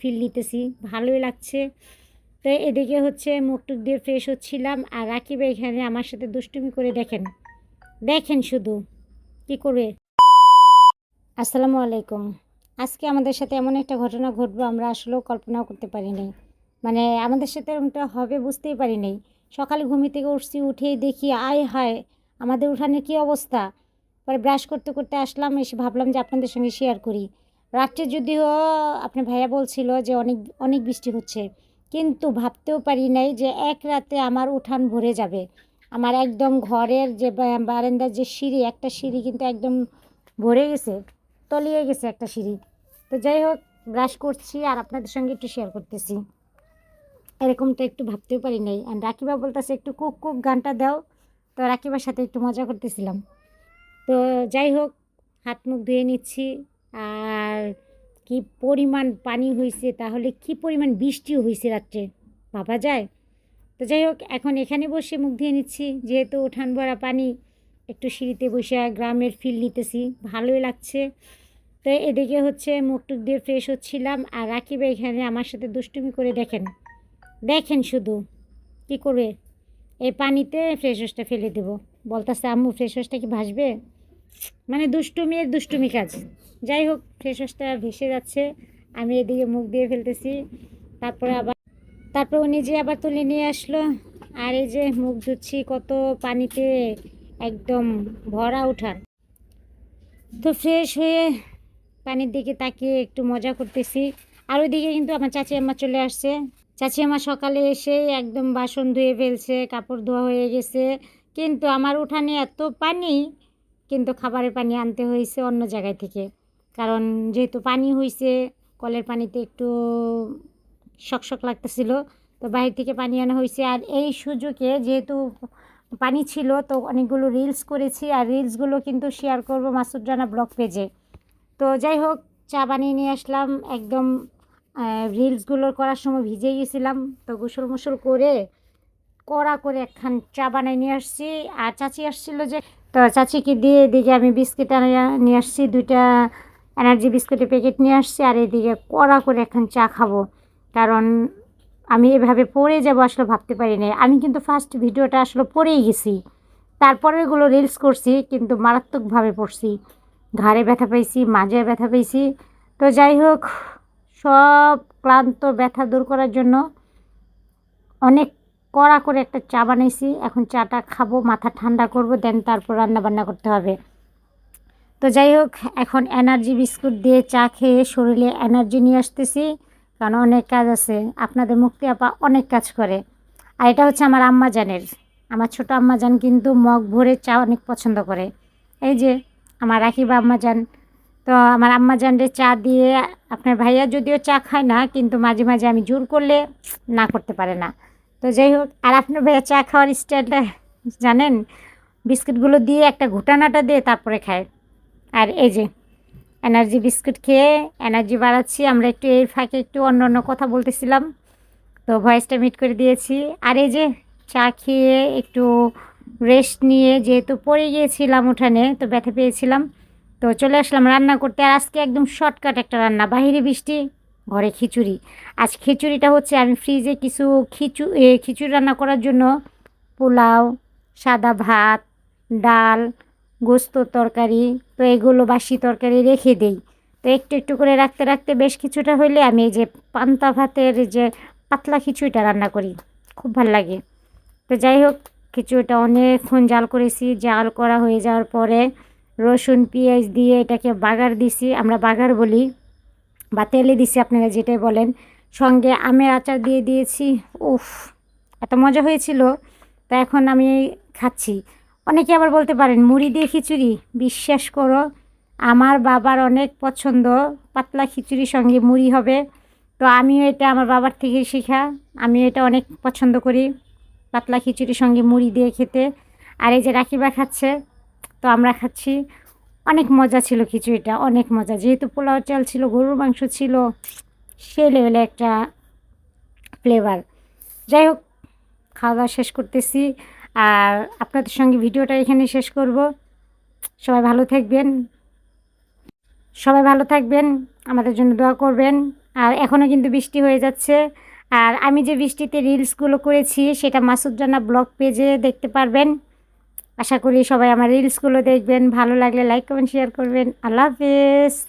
Feel নিতেছি, ভালোই লাগছে। তো এদিকে হচ্ছে মুখ টুক দিয়ে ফ্রেশ হচ্ছিলাম আর রাকিব এখানে আমার সাথে দুষ্টুমি করে দেখেন। দেখেন শুধু, কি করবে? আসসালামু আলাইকুম। আজকে আমাদের সাথে এমন একটা ঘটনা ঘটবে আমরা আসলেও কল্পনাও করতে পারিনি মানে আমাদের সাথে এরকমটা হবে বুঝতেই পারিনি সকালে ঘুমি থেকে উঠছি, উঠেই দেখি, আয় হায়, আমাদের উঠানের কী অবস্থা? পরে ব্রাশ করতে করতে আসলাম, এসে ভাবলাম যে আপনাদের সঙ্গে শেয়ার করি। রাত্রে যদিও আপনার ভাইয়া বলছিল যে অনেক অনেক বৃষ্টি হচ্ছে, কিন্তু ভাবতেও পারি নাই যে এক রাতে আমার উঠান ভরে যাবে। আমার একদম ঘরের যে বারান্দার যে সিঁড়ি, একটা সিঁড়ি কিন্তু একদম ভরে গেছে, তলিয়ে গেছে একটা সিঁড়ি। তো যাই হোক ব্রাশ করছি আর আপনাদের সঙ্গে একটু শেয়ার করতেছি। এরকমটা একটু ভাবতেও পারি নাই। আর রাকিবা বলতেছে, একটু কুক কুক গানটা দাও। তো রাকিবার সাথে একটু মজা করতেছিলাম। তো যাই হোক, হাত মুখ ধুয়ে নিচ্ছি। আর কি পরিমাণ পানি হয়েছে তাহলে কি পরিমাণ বৃষ্টিও হয়েছে রাত্রে? ভাবা যায়। তো যাই হোক, এখন এখানে বসে মুখ ধুয়ে নিচ্ছি। যেহেতু উঠান ভরা পানি, একটু সিঁড়িতে বসে গ্রামের ফিল নিতেছি। ভালোই লাগছে। তো এদিকে হচ্ছে মুখ টুক দিয়ে ফ্রেশ হচ্ছিলাম। আর রাকিব এখানে আমার সাথে দুষ্টুমি করে দেখেন। দেখেন শুধু। কি করবে? এই পানিতে ফ্রেশ ওয়াশটা ফেলে দেবো। বলতেছে, আম্মু ফ্রেশ ওয়াশটা কি ভাসবে? মানে দুষ্টুমি আর দুষ্টুমি কাজ। যাই হোক, ফ্রেশ ওয়াশটা ভেসে যাচ্ছে। আমি এদিকে মুখ দিয়ে ফেলতেছি। তারপরে আবার তারপর উনি যে আবার তুলে নিয়ে আসলো, আর এই যে মুখ ধুচ্ছি, কত পানিতে একদম ভরা উঠান। তো ফ্রেশ হয়ে পানির দিকে তাকিয়ে একটু মজা করতেছি। আর ওইদিকে কিন্তু আমার চাচি আম্মা চলে আসছে। চাচি আম্মা সকালে এসে একদম বাসন ধুয়ে ফেলছে, কাপড় ধোয়া হয়ে গেছে। কিন্তু আমার উঠানে এত পানি, কিন্তু খাবারের পানি আনতে হয়েছে অন্য জায়গায় থেকে। কারণ যেহেতু পানি হয়েছে কলের পানিতে একটু শকশক লাগতেছিল, তো বাইরে থেকে পানি আনা হয়েছে আর এই সুযোগে যেহেতু পানি ছিল, তো অনেকগুলো রিলস করেছি, আর রিলসগুলো কিন্তু শেয়ার করব মাসুদ রানা ব্লগ পেজে তো যাই হোক, চা বানিয়ে নিয়ে আসলাম, একদম রিলসগুলো করার সময় ভিজে গেছিলাম, তো গোসল মোসল করে কড়া করে একখান চা বানিয়ে নিয়ে আসছি। আর চাচি আসছিল যে, তো চাচিকে দিয়ে এদিকে আমি বিস্কিট নিয়ে আসছি, দুইটা এনার্জি বিস্কুটের প্যাকেট নিয়ে আসছি আর এদিকে কড়া করে এখন চা খাব। কারণ আমি এভাবে পড়ে যাব আসলে ভাবতে পারি নাই। আমি কিন্তু ফার্স্ট ভিডিওটা আসলে পড়েই গেছি। তারপরে এগুলো রিলস করছি, কিন্তু মারাত্মকভাবে পড়ছি। ঘাড়ে ব্যথা পাইছি মাঝে ব্যথা পাইছি। তো যাই হোক, সব ক্লান্ত ব্যথা দূর করার জন্য অনেক কড়া করে একটা চা বানাইছি। এখন চাটা খাব, মাথা ঠান্ডা করব দেন তারপর রান্না বান্না করতে হবে। তো যাই হোক, এখন এনার্জি বিস্কুট দিয়ে চা খেয়ে শরীরে এনার্জি নিয়ে আসতেছি, কারণ অনেক কাজ আছে। আপনাদের মুক্তি আপা অনেক কাজ করে। আর এটা হচ্ছে আমার আম্মা জানের। আমার ছোটো আম্মা জান কিন্তু মগ ভরে চা অনেক পছন্দ করে। এই যে, আমার রাখিবা আম্মা জান। তো আমার আম্মা জানরে চা দিয়ে, আপনার ভাইয়া যদিও চা খায় না, কিন্তু মাঝে মাঝে আমি জোর করলে না করতে পারে না। তো যাই হোক, আর আপনার ভাইয়া চা খাওয়ার স্টাইলটা জানেন? বিস্কুটগুলো দিয়ে একটা ঘুটানাটা দিয়ে তারপরে খায়। আর এই যে এনার্জি বিস্কুট খেয়ে এনার্জি বাড়াচ্ছি, আমরা একটু এর ফাঁকে একটু অন্য অন্য কথা বলতেছিলাম। তো ভয়েসটা মিট করে দিয়েছি। আর এই যে চা খেয়ে একটু রেস্ট নিয়ে যেহেতু পড়ে গিয়েছিলাম উঠানে, তো ব্যথা পেয়েছিলাম। তো চলে আসলাম রান্না করতে। আর আজকে একদম শর্টকাট একটা রান্না, বাহিরে বৃষ্টি, ঘরে খিচুড়ি। আজ খিচুড়িটা হচ্ছে আমি ফ্রিজে কিছু খিচু খিচুড়ি রান্না করার জন্য পোলাও, সাদা ভাত, ডাল গোস্ত তরকারি, তো এগুলো বাসি তরকারি রেখে দেই। তো একটু একটু করে রাখতে রাখতে বেশ কিছুটা হইলে আমি এই যে পান্তা ভাতের যে পাতলা খিচুড়িটা রান্না করি, খুব ভালো লাগে। তো যাই হোক, খিচুড়িটা অনেকক্ষণ জাল করেছি, জাল করা হয়ে যাওয়ার পরে রসুন, পেঁয়াজ দিয়ে এটাকে বাগার দিছি, আমরা বাগার বলি বা তেলে দিছি আপনারা যেটাই বলেন। সঙ্গে আমের আচার দিয়ে দিয়েছি, উফ, এত মজা হয়েছিল। তা এখন আমি খাচ্ছি। অনেকে আবার বলতে পারেন, মুড়ি দিয়ে খিচুড়ি? বিশ্বাস করো, আমার বাবার অনেক পছন্দ, পাতলা খিচুড়ির সঙ্গে মুড়ি হবে। তো আমিও এটা আমার বাবার থেকে শেখা। আমিও এটা অনেক পছন্দ করি, পাতলা খিচুড়ির সঙ্গে মুড়ি দিয়ে খেতে। আর এই যে রাখিবা খাচ্ছে, তো আমরা খাচ্ছি। অনেক মজা ছিল খিচুড়িটা, অনেক মজা। যেহেতু পোলাও চাল ছিল, গরুর মাংস ছিল, সে লেভেলে একটা ফ্লেভার যাই হোক, খাওয়া দাওয়া শেষ করতেছি। আর আপনাদের সঙ্গে ভিডিওটা এখানে শেষ করব। সবাই ভালো থাকবেন। সবাই ভালো থাকবেন। আমাদের জন্য দোয়া করবেন। আর এখনও কিন্তু বৃষ্টি হয়ে যাচ্ছে। আর আমি যে বৃষ্টিতে রিলসগুলো করেছি, সেটা মাসুদ ব্লগ পেজে দেখতে পারবেন। আশা করি সবাই আমার রিলসগুলো দেখবেন। ভালো লাগলে লাইক কমেন্ট শেয়ার করবেন। আল্লাহ হাফেজ।